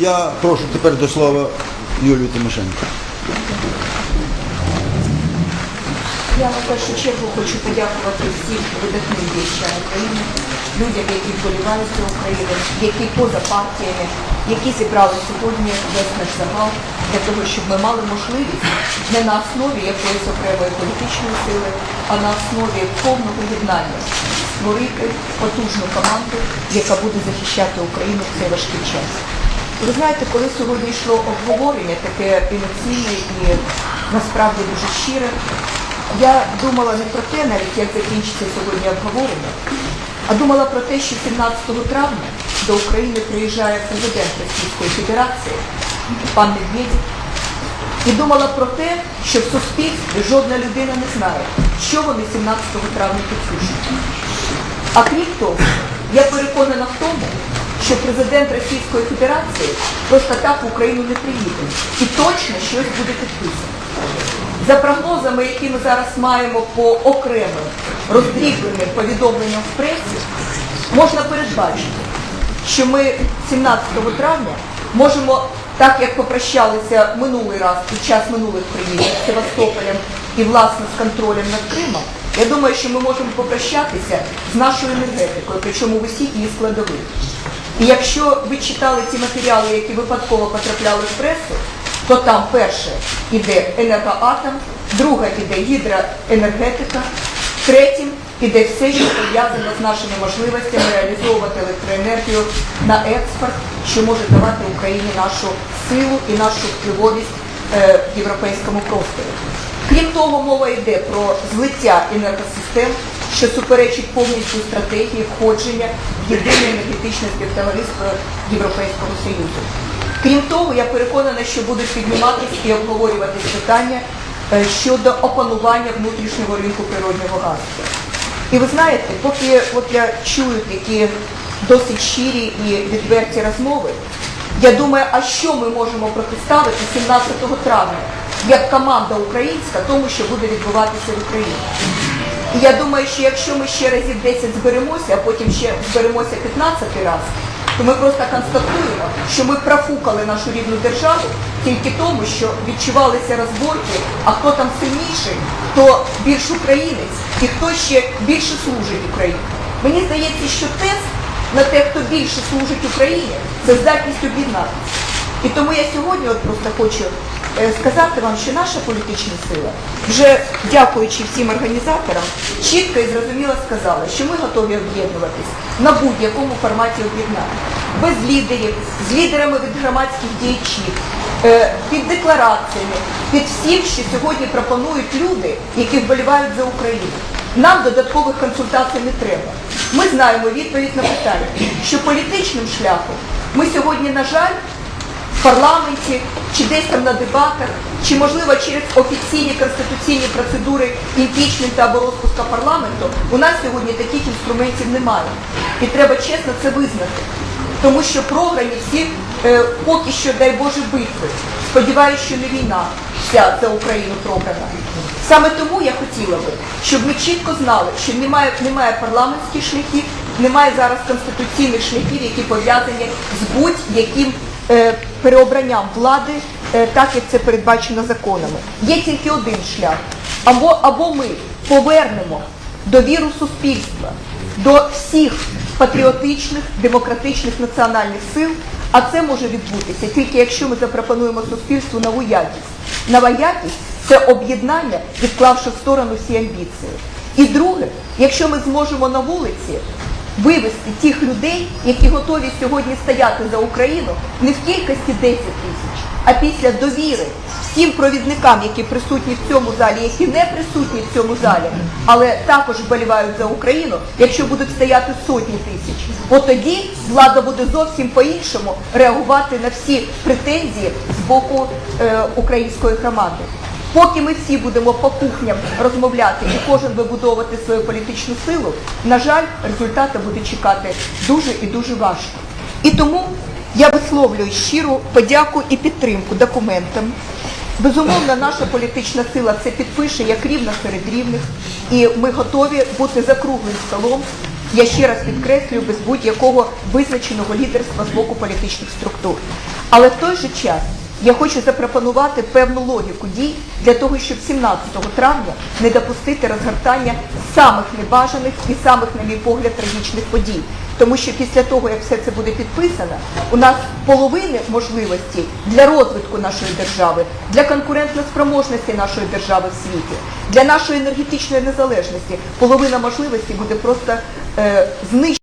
Я прошу тепер до слова Юлію Тимошенко. Я на першу чергу хочу подякувати всім видатним діячам України, людям, які вболівають за Україну, які поза партіями, які зібрали сьогодні весь наш загал для того, щоб ми мали можливість не на основі якоїсь окремої політичної сили, а на основі повного єднання створити потужну команду, яка буде захищати Україну в цей важкий час. Ви знаєте, коли сьогодні йшло обговорення, таке емоційне і насправді дуже щире, я думала не про те, навіть як закінчиться сьогодні обговорення, а думала про те, що 17 травня до України приїжджає президент Російської Федерації пан Медведєв. І думала про те, що в суспільстві жодна людина не знає, що вони 17 травня підпишуть. А крім того, я переконана в тому, що президент Російської Федерації просто так в Україну не приїде. І точно щось буде підписано. За прогнозами, які ми зараз маємо по окремим роздрібленим повідомленням в пресі, можна передбачити, що ми 17 травня можемо, так як попрощалися минулий раз під час минулих приїздів з Севастополем і власне з контролем над Кримом, я думаю, що ми можемо попрощатися з нашою енергетикою, причому в усіх її складових. І якщо ви читали ті матеріали, які випадково потрапляли в пресу, то там перше іде енергоатом, друге іде гідроенергетика, третім іде все, що пов'язано з нашими можливостями реалізовувати електроенергію на експорт, що може давати Україні нашу силу і нашу впливовість е, в європейському просторі. Крім того, мова йде про злиття енергосистем, що суперечить повністю стратегії входження в єдине енергетичне співтовариство Європейського Союзу. Крім того, я переконана, що будуть підніматися і обговорюватись питання е, щодо опанування внутрішнього ринку природнього газу. І ви знаєте, поки от я чую такі досить щирі і відверті розмови, я думаю, а що ми можемо протиставити 17 травня як команда українська тому, що буде відбуватися в Україні. Я думаю, що якщо ми ще разів 10 зберемося, а потім ще зберемося 15 раз, то ми просто констатуємо, що ми профукали нашу рідну державу тільки тому, що відчувалися розборки, а хто там сильніший, хто більш українець і хто ще більше служить Україні. Мені здається, що тест на те, хто більше служить Україні, це здатність об'єднатися. І тому я сьогодні от просто хочу сказати вам, що наша політична сила, вже дякуючи всім організаторам, чітко і зрозуміло сказала, що ми готові об'єднуватись на будь-якому форматі об'єднання. Без лідерів, з лідерами від громадських діячів, е, під деклараціями, під всім, що сьогодні пропонують люди, які вболівають за Україну. Нам додаткових консультацій не треба. Ми знаємо відповідь на питання, що політичним шляхом ми сьогодні, на жаль, парламенті, чи десь там на дебатах, чи можливо через офіційні конституційні процедури імпічменту або розпуска парламенту, у нас сьогодні таких інструментів немає. І треба чесно це визнати. Тому що програні всі е, поки що, дай Боже, битви. Сподіваюсь, що не війна вся за Україну програна. Саме тому я хотіла би, щоб ми чітко знали, що немає, немає парламентських шляхів, немає зараз конституційних шляхів, які пов'язані з будь-яким переобранням влади, е, так як це передбачено законами. Є тільки один шлях. Або, або ми повернемо довіру суспільства до всіх патріотичних, демократичних національних сил, а це може відбутися тільки якщо ми запропонуємо суспільству нову якість. Нова якість це об'єднання, відклавши в сторону всі амбіції. І друге, якщо ми зможемо на вулиці вивести тих людей, які готові сьогодні стояти за Україну, не в кількості 10 тисяч, а після довіри всім провідникам, які присутні в цьому залі, які не присутні в цьому залі, але також вболівають за Україну, якщо будуть стояти сотні тисяч, от тоді влада буде зовсім по-іншому реагувати на всі претензії з боку е, української громади. Поки ми всі будемо по кухням розмовляти і кожен вибудовувати свою політичну силу, на жаль, результати буде чекати дуже і дуже важко. І тому я висловлюю щиру подяку і підтримку документам. Безумовно, наша політична сила це підпише як рівна серед рівних, і ми готові бути за круглим столом. Я ще раз підкреслюю без будь-якого визначеного лідерства з боку політичних структур. Але в той же час я хочу запропонувати певну логіку дій для того, щоб 17 травня не допустити розгортання самих небажаних і самих, на мій погляд, трагічних подій. Тому що після того, як все це буде підписано, у нас половини можливості для розвитку нашої держави, для конкурентноспроможності нашої держави в світі, для нашої енергетичної незалежності, половина можливості буде просто е, знищена.